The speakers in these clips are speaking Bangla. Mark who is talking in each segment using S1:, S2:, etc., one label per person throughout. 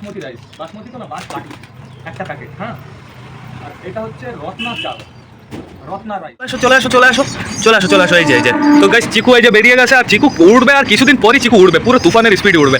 S1: বাসমতি রাইস বাসমতি তো না বাসপাটি একটা প্যাকেট হ্যাঁ? আর এটা হচ্ছে রত্না চাল
S2: চলে আসো চলে আসো চলে আসো চলে আসো এই যে এই যে। তো গাইস চিকু এই যে বেরিয়ে গেছে, আর চিকু উড়বে, আর কিছুদিন পরই চিকু উড়বে, পুরো তুফানের স্পিড উড়বে।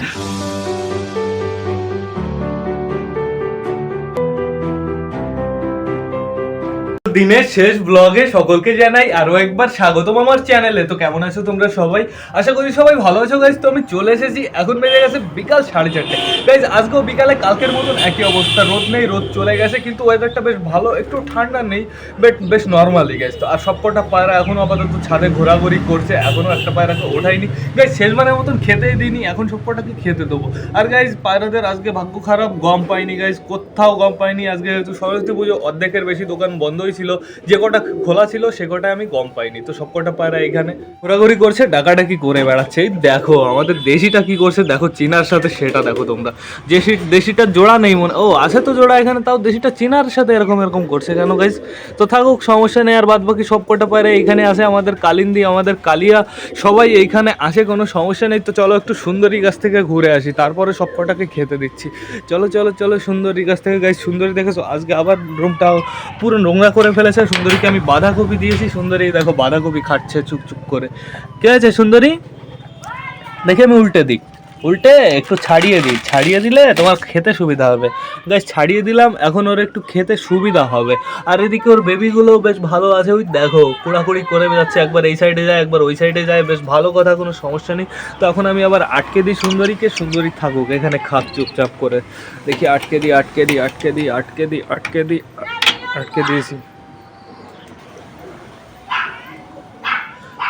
S2: দিনের শেষ ব্লগে সকলকে জানাই আরও একবার স্বাগতম আমার চ্যানেলে তো কেমন আছো তোমরা সবাই? আশা করি সবাই ভালো আছো গাইজ তো আমি চলে এসেছি, এখন বেজে গেছে বিকাল সাড়ে চারটে। গাইজ আজকেও বিকালে, কালকের মতন একই অবস্থা। রোদ নেই, রোদ চলে গেছে, কিন্তু ওয়েদারটা বেশ ভালো, একটু ঠান্ডা নেই বাট বেশ নর্মালি গাইজ তো আর সবকটা পায়রা এখনও আপাতত ছাদে ঘোরাঘুরি করছে এখনও একটা পায়রাকে ওঠাইনি গাইজ শেষবারের মতন খেতেই দিইনি, এখন সবকটাকে খেতে দেবো। আর গাইজ পায়রাদের আজকে ভাগ্য খারাপ, গম পাইনি গাইজ কোথাও গম পাইনি। আজকে যেহেতু সরস্বতী পুজো, অর্ধেকের বেশি দোকান বন্ধই ছিল, যে কটা খোলা ছিল সে কটা আমি গম পাইনি। তো সব কটা পায়রা এখানে ঘোরাঘুরি করছে ডাকাডাকি করে বেড়াচ্ছে? দেখো, আমাদের দেশিটা কি করছে? দেখো, চীনার সাথে সেটা দেখো তোমরা। দেশি, দেশিটার জোড়া নেই মনে ও, আছে তো জোড়া এখানে, তাও দেশিটা চীনার সাথে এরকম এরকম করছে কেন গাইজ তো থাকুক, সমস্যা নেই, আর বাদ বাকি সব কটা পায়রা এইখানে আসে আমাদের কালিন্দি, আমাদের কালিয়া, সবাই এইখানে আসে, কোনো সমস্যা নেই। তো চলো একটু সুন্দরী গাছ থেকে ঘুরে আসি, তারপরে সব কটাকে খেতে দিচ্ছি। চলো চলো চলো সুন্দরী গাছ থেকে গাছ সুন্দরী দেখেছ? আজকে আবার রুমটা পুরো নোংরা করে ফেলেছে। সুন্দরীকে আমি বাঁধাকপি দিয়েছি। সুন্দরী দেখো বাঁধাকপি খাচ্ছে চুপ চুপ করে। কে আছে সুন্দরী? দেখে আমি উল্টে দিই। উল্টে একটু ছাড়িয়ে দিই। ছাড়িয়ে দিলে তোমার খেতে সুবিধা হবে। গাছ ছাড়িয়ে দিলাম। এখন ওর একটু খেতে সুবিধা হবে। আর এদিকে ওর বেবিগুলো বেশ ভালো আছে। ওই দেখো, কুড়াকুড়ি করে যাচ্ছে একবার এই সাইডে যায়, একবার ওই সাইডে যায়। বেশ ভালো কথা, কোনো সমস্যা নেই। তো এখন আমি আবার আটকে দিই সুন্দরীকে। সুন্দরী থাকুক, এখানে খাক চুপচাপ করে। দেখি আটকে দিই আটকে দিই আটকে দিই আটকে দিই আটকে দিই, আটকে দিয়েছি।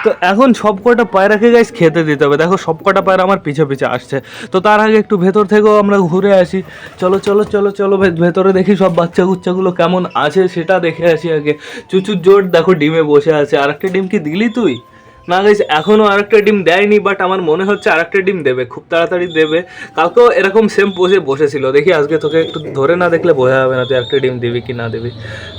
S2: তো এখন সব কটা পায়রাকে গাইস খেতে দিতে হবে? দেখো সব কটা পায়রা আমার পিছে পিছে আসছে। তো তার আগে একটু ভেতর থেকেও আমরা ঘুরে আসি। চলো চলো চলো চলো ভেতরে দেখি সব বাচ্চা কুচ্চাগুলো কেমন আছে, সেটা দেখে আসি আগে। চুচুর জোর দেখো ডিমে বসে আছে। আর একটা ডিম কি দিলি তুই? না গাইস এখনও আরেকটা ডিম দেয়নি বাট আমার মনে হচ্ছে আরেকটা ডিম দেবে, খুব তাড়াতাড়ি দেবে। কালকেও এরকম সেম পোজে বসেছিল। দেখি আজকে তোকে একটু ধরে না দেখলে বোঝা যাবে না তুই একটা ডিম দিবি কি না দিবি।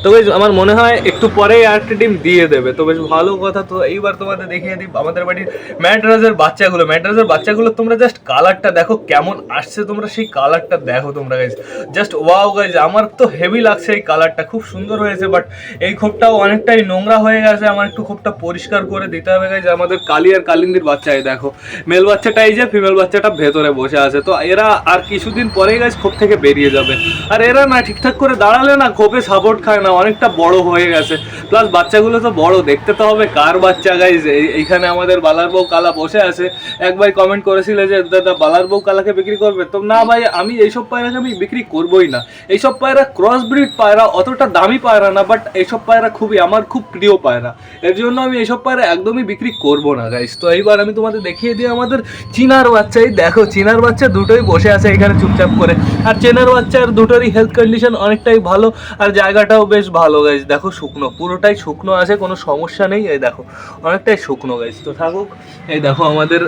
S2: তো বেশ আমার মনে হয় একটু পরেই আরেকটা ডিম দিয়ে দেবে। তো বেশ ভালো কথা। তো এইবার তোমাদের দেখিয়ে দিই, আমাদের বাড়ির ম্যাড্রাসের বাচ্চাগুলো। ম্যাড্রাসের বাচ্চাগুলো, তোমরা জাস্ট কালারটা দেখো কেমন আসছে, তোমরা সেই কালারটা দেখো তোমরা গাইজ জাস্ট ওয়াও গাইজ আমার তো হেভি লাগছে এই কালারটা খুব সুন্দর হয়েছে বাট এই খোপটাও অনেকটাই নোংরা হয়ে গেছে। আমার একটু খোপটা পরিষ্কার করে দিতে হবে গাইজ আমাদের কালি আর কালিন্দির বাচ্চা, এই দেখো। মেল বাচ্চাটা এই যে ফিমেল বাচ্চাটা ভেতরে বসে আছে। তো এরা আর কিছুদিন পরেই গাছ খোপ থেকে বেরিয়ে যাবে। আর এরা না ঠিকঠাক করে দাঁড়ালে না খোপে সাপোর্ট খায় না, অনেকটা বড় হয়ে গেছে। প্লাস বাচ্চাগুলো তো বড়, দেখতে তো হবে কার বাচ্চা গাইজ এইখানে আমাদের বালার বউ কালা বসে আছে। এক ভাই কমেন্ট করেছিল যে, দাদা, বালার বউ কালাকে বিক্রি করবে? তো না ভাই, আমি এইসব পায়রাকে আমি বিক্রি করবোই না। এইসব পায়রা ক্রস ব্রিড পায়রা, অতটা দামি পায়রা না বাট এইসব পায়রা খুবই, আমার খুব প্রিয় পায়রা। এর জন্য আমি এইসব পায়রা একদমই বিক্রি করব না গাইস তো এইবার আমি তোমাদের দেখিয়ে দিই আমাদের চিনার বাচ্চাই দেখো, চিনার বাচ্চা দুটোই বসে আছে এখানে চুপচাপ করে। আর চেনার বাচ্চার দুটোরই হেলথ কন্ডিশন অনেকটাই ভালো, আর জায়গাটাও বেশ ভালো গাইস দেখো শুকনো পুরোটাই শুকনো আছে কোনো সমস্যা নেই। এই দেখো অনেকটাই শুকনো গাইস তো থাকুক এই দেখো আমাদের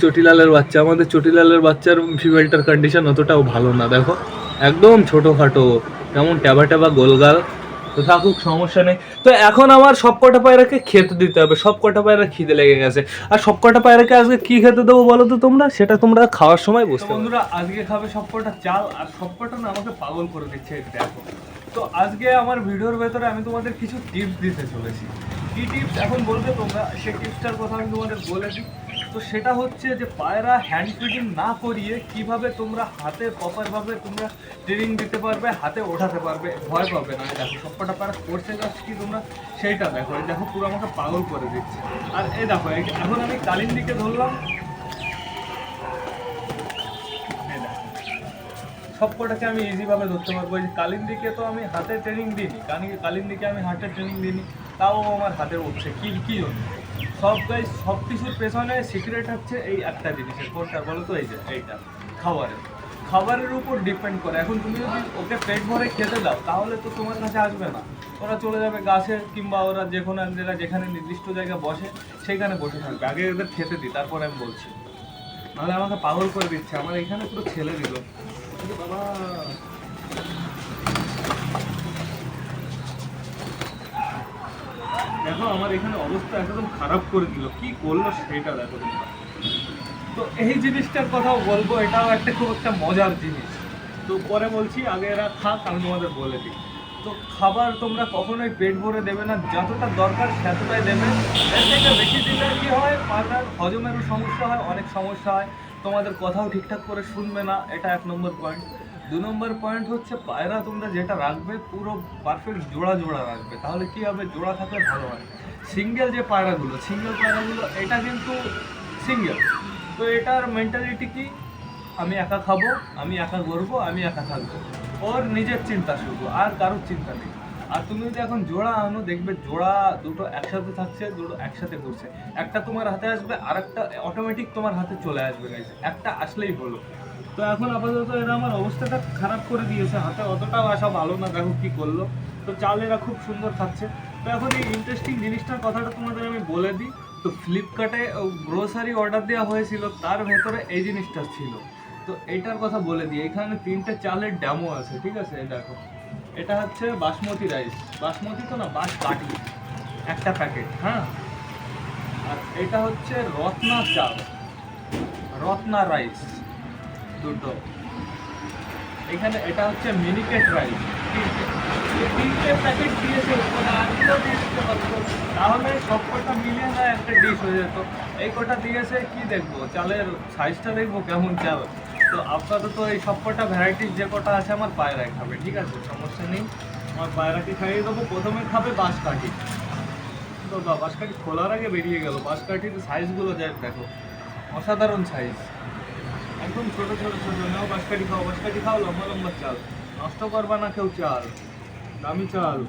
S2: চটিলালের বাচ্চা। আমাদের চটিলালের বাচ্চার ফিমেলটার কন্ডিশন অতটাও ভালো না দেখো। একদম ছোটোখাটো কেমন ট্যাবা ট্যাবা গোলগাল। তো থাকুক সমস্যা নেই। তো এখন আমার সব কটা পায়রাকে খেতে দিতে হবে। সব কটা পায়রা খিদে লেগে গেছে। আর সব কটা পায়রাকে আজকে কি খেতে দেবো বলো তো তোমরা? সেটা তোমরা খাওয়ার সময় বুঝতে বন্ধুরা আজকে খাবে সব কটা চাল আর সব কটা না আমাকে পাগল করে দিচ্ছে দেখো। তো আজকে আমার ভিডিওর ভেতরে আমি তোমাদের কিছু টিপস দিতে চলেছি। কি টিপস এখন বলবে তোমরা সেই টিপসটার কথা আমি তোমাদের বলেছি তো সেটা হচ্ছে যে পায়রা হ্যান্ড ফিডিং না করিয়ে কীভাবে তোমরা হাতে প্রপারভাবে তোমরা ট্রেনিং দিতে পারবে, হাতে ওঠাতে পারবে, ভয় পাবে না। দেখো, সবকটা পায়রা করছে যাচ্ছে কি তোমরা সেইটা দেখো। দেখো, পুরো আমাকে পাগল করে দিচ্ছে। আর এ দেখো এখন আমি কালিন্দিকে ধরলাম সব কটাকে আমি ইজিভাবে ধরতে পারব। এই কালিন্দিকে তো আমি হাতে ট্রেনিং দিইনি, কারণ কালিন্দিকে আমি হাতে ট্রেনিং দিইনি, তাও আমার হাতে উঠছে। কি, কী জন্য? সব গাই সব কিছুর পেছনে সিক্রেট হচ্ছে এই একটা জিনিসের। কোনটা? বলো তো এই যে, এইটা। খাবারের। খাবারের উপর ডিপেন্ড করে। এখন তুমি যদি ওকে পেট ভরে খেতে দাও, তাহলে তো তোমার কাছে আসবে না। ওরা চলে যাবে গাছে কিংবা ওরা যে কোনো এক জায়গায় যেখানে নির্দিষ্ট জায়গায় বসে, সেখানে বসে থাকবে। আগে ওদের খেতে দিই, তারপরে আমি বলছি। নাহলে আমাকে পাগল করে দিচ্ছে। আমার এখানে পুরো ছেলে দিল। দেখো, আমার এখানে অবস্থা একদম খারাপ করে দিল। কি করল সেটা দেখো তো এই জিনিসটার কথাও বলব, এটাও একটা খুব একটা মজার জিনিস।
S1: তো পরে বলছি, আগে এরা খাক আমি তোমাদের বলে দিই। তো খাবার তোমরা কখনোই পেট ভরে দেবে না, যতটা দরকার ততটাই দেবে। বেশি দিলে কি হয়? পায়রার হজমেরও সমস্যা হয়, অনেক সমস্যা হয়। তোমাদের কথাও ঠিকঠাক করে শুনবে না, এটা এক নম্বর পয়েন্ট দু নম্বর পয়েন্ট হচ্ছে পায়রা তোমরা যেটা রাখবে পুরো পারফেক্ট জোড়া জোড়া রাখবে, তাহলে কি হবে? জোড়া থাকলে ভালো হয়। সিঙ্গেল যে পায়রাগুলো সিঙ্গেল পায়রাগুলো, এটা কিন্তু সিঙ্গেল তো এটার মেন্টালিটি কি? আমি একা খাব, আমি একা করব আমি একা থাকব। ওর নিজের চিন্তা শুধু, আর কারোর চিন্তা নেই। আর তুমি যদি এখন জোড়া আনো, দেখবে জোড়া দুটো একসাথে থাকছে, দুটো একসাথে করছে একটা তোমার হাতে আসবে আর একটা অটোমেটিক তোমার হাতে চলে আসবে গাইজ একটা আসলেই হলো। তো এখন আপাতত এরা আমার অবস্থাটা খারাপ করে দিয়েছে। হাতে অতটাও আসা ভালো না, দেখো কি করল। তো চাল এরা খুব সুন্দর খাচ্ছে। তো এখন এই ইন্টারেস্টিং জিনিসটার কথাটা তোমাদের আমি বলে দিই। তো ফ্লিপকার্টে গ্রোসারি অর্ডার দেওয়া হয়েছিল, তার ভেতরে এই জিনিসটা ছিল। তো এটার কথা বলে দিই। এখানে তিনটে চালের ড্যামো আছে, ঠিক আছে? দেখো। এটা হচ্ছে বাসমতি রাইস বাসমতি তো না বাসকাঠি একটা প্যাকেট হ্যাঁ? আর এটা হচ্ছে রত্না চাল। রত্না রাইস দুটো। এখানে এটা হচ্ছে মিনিকেট রাইস তিনটে প্যাকেট দিয়েছে তাহলে মিলিয়ে না একটা ডিশ হয়ে যেত। এই কটা দিয়েছে কি দেখব? চালের সাইজটা দেখব কেমন চাল? তো আপাতত এই সব কটা ভ্যারাইটিস যে কটা আছে আমার পায়রায় খাবে, ঠিক আছে? সমস্যা নেই। আমার পায়রাকে খাইয়ে দেবো। প্রথমে খাবে বাঁশ কাঠি তো বা, বাঁশকাঠি খোলার আগে বেরিয়ে গেল। বাঁশকাঠির সাইজগুলো দেখ, দেখো। অসাধারণ সাইজ একদম ছোট ছোট ছোট। নাও বাঁশকাঠি খাও। বাঁশকাঠি খাও, লম্বা লম্বা চাল। নষ্ট করবা না কেউ চাল। দামি চাল।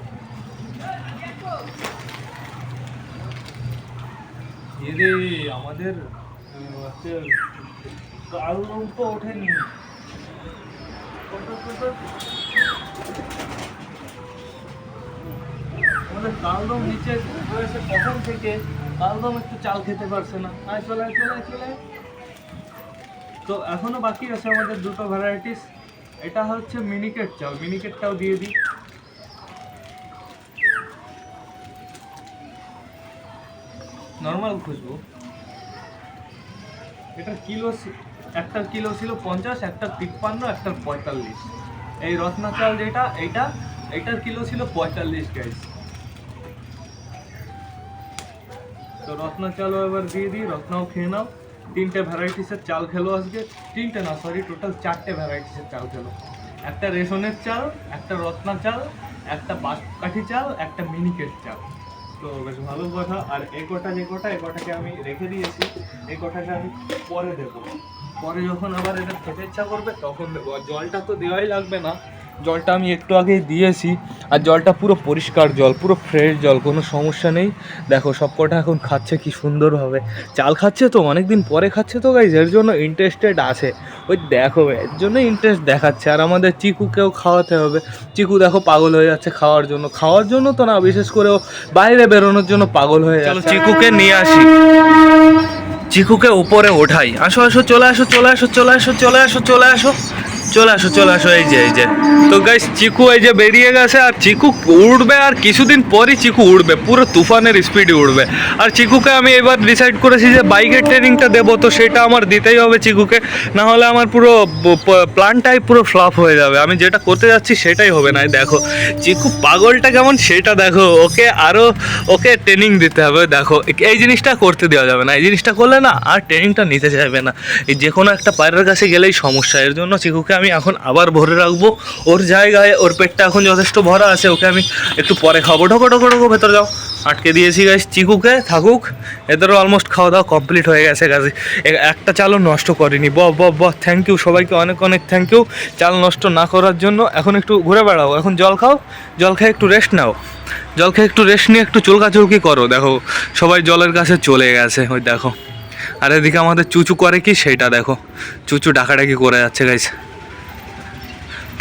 S1: আমাদের হচ্ছে কাল রং তো ওঠেনি আমাদের কালদম নিচে রয়েছে কখন থেকে কালদম একটু চাল খেতে পারছে না আয় চলে চলে তো এখনও বাকি আছে আমাদের দুটো ভ্যারাইটিস এটা হচ্ছে মিনিকেট চাল মিনিকেটটাও দিয়ে দিই নর্মাল খুশবু এটার কিলো একটার কিলো ছিল পঞ্চাশ, একটা তিপ্পান্ন, একটা পঁয়তাল্লিশ। এই রত্না চাল যেটা, এইটা এটার কিলো ছিল পঁয়তাল্লিশ গাইস তো রত্না চালও এবার দিয়ে দিই, রত্নাও খেয়ে নাও। তিনটে ভ্যারাইটিসের চাল খেলো আজকে। তিনটে না সরি টোটাল চারটে ভ্যারাইটিসের চাল খেলো। একটা রেশনের চাল, একটা রত্না চাল একটা বাঁশকাঠি চাল, একটা মিনিকেট চাল। তো বেশ ভালো কথা। আর এই কটা যে কটা এই কটাকে আমি রেখে দিয়েছি। এই কটাকে আমি পরে দেবো। পরে যখন আবার এটা খেতে ইচ্ছা করবে, তখন দেবো। আর জলটা তো দেওয়াই লাগবে না। জলটা আমি একটু আগেই দিয়েছি আর জলটা পুরো পরিষ্কার জল পুরো ফ্রেশ জল কোনো সমস্যা নেই। দেখো সব কটা এখন খাচ্ছে কি সুন্দরভাবে চাল খাচ্ছে তো অনেকদিন পরে খাচ্ছে তো গাইজ এর জন্য ইন্টারেস্টেড আছে। ওই দেখো এর জন্য ইন্টারেস্ট দেখাচ্ছে। আর আমাদের চিকুকেও খাওয়াতে হবে। চিকু দেখো পাগল হয়ে যাচ্ছে খাওয়ার জন্য। খাওয়ার জন্য তো না বিশেষ করে ও বাইরে বেরোনোর জন্য পাগল হয়ে যাচ্ছে। চিকুকে নিয়ে আসি। চিকুকে উপরে ওঠাই। আসো আসো চলে আসো চলে আসো চলে আসো চলে আসো চলে আসো। চলে আসো চলে আসো, এই যে এই যে। তো গাইস চিকু এই যে বেরিয়ে গেছে, আর চিকু উড়বে, আর কিছুদিন পরই চিকু উড়বে, পুরো তুফানের স্পিডে উড়বে। আর চিকুকে আমি এবার ডিসাইড করেছি যে বাইকের ট্রেনিংটা দেবো, তো সেটা আমার দিতেই হবে চিকুকে। না হলে আমার পুরো প্ল্যানটাই পুরো ফ্লপ হয়ে যাবে। আমি যেটা করতে যাচ্ছি সেটাই হবে না দেখো। চিকু পাগলটা কেমন, সেটা দেখো। ওকে আরও ওকে ট্রেনিং দিতে হবে, দেখো। এই জিনিসটা করতে দেওয়া যাবে না। এই জিনিসটা করলে না আর ট্রেনিংটা নিতে চাইবে না। এই যে কোনো একটা পায়রার কাছে গেলেই সমস্যা। এর জন্য চিকুকে আমি এখন আবার ভরে রাখব। ওর জায়গায় ওর পেটটা এখন যথেষ্ট ভরা আছে, ওকে আমি একটু পরে খাব। ঢোকো ঢোকো ঢোকো, ভেতরে যাও। আটকে দিয়েছি গাছ চিকুকে, থাকুক। এদেরও অলমোস্ট খাওয়া দাওয়া কমপ্লিট হয়ে গেছে গাছে একটা চালও নষ্ট করিনি। ব ব থ্যাংক ইউ সবাইকে অনেক অনেক থ্যাংক ইউ চাল নষ্ট না করার জন্য এখন একটু ঘুরে বেড়াও। এখন জল খাও, জল খেয়ে একটু রেস্ট নাও। জল খেয়ে একটু রেস্ট নিয়ে একটু চুলকাচুলকি করো, দেখো। সবাই জলের কাছে চলে গেছে, ওই দেখো। আর এদিকে আমাদের চুচু করে কি? সেইটা দেখো। চুচু ডাকাডাকি করে যাচ্ছে গাইছে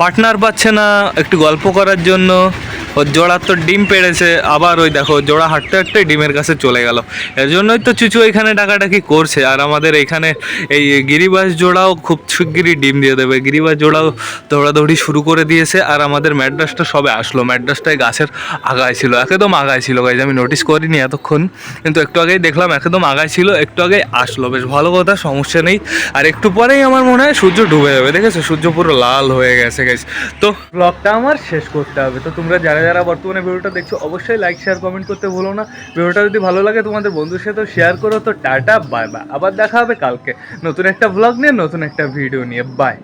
S1: পার্টনার পাচ্ছে না, একটু গল্প করার জন্য।
S2: ওর জোড়ার তো ডিম পেড়েছে, আবার ওই দেখো, জোড়া হাঁটতে হাঁটতে ডিমের কাছে চলে গেল। এর জন্যই তো চুচু এখানে ডাকাডাকি করছে, আর আমাদের এখানে এই গিরিবাস জোড়াও খুব শিগগিরই ডিম দিয়ে দেবে। গিরিবাস জোড়াও দৌড়াদৌড়ি শুরু করে দিয়েছে, আর আমাদের ম্যাড্রাসটা সবে আসলো। ম্যাড্রাসটাই গাছের আগায় ছিল, একদম আগায় ছিল গাইজ আমি নোটিস করিনি এতক্ষণ। কিন্তু একটু আগেই দেখলাম, একদম আগায় ছিল, একটু আগেই আসলো। বেশ ভালো কথা, সমস্যা নেই। আর একটু পরেই আমার মনে হয় সূর্য ডুবে যাবে, দেখেছ? সূর্য পুরো লাল হয়ে গেছে গাইজ তো ব্লগটা আমার শেষ করতে হবে। তো তোমরা যারা যারা বর্তমানে ভিডিওটা দেখছ, অবশ্যই লাইক শেয়ার কমেন্ট করতে ভুলো না। ভিডিওটা যদি ভালো লাগে তোমাদের বন্ধুর সাথে শেয়ার করো। তো টাটা বাই বাই আবার দেখা হবে কালকে। নতুন একটা ব্লগ নিয়ে, নতুন একটা ভিডিও নিয়ে। বাই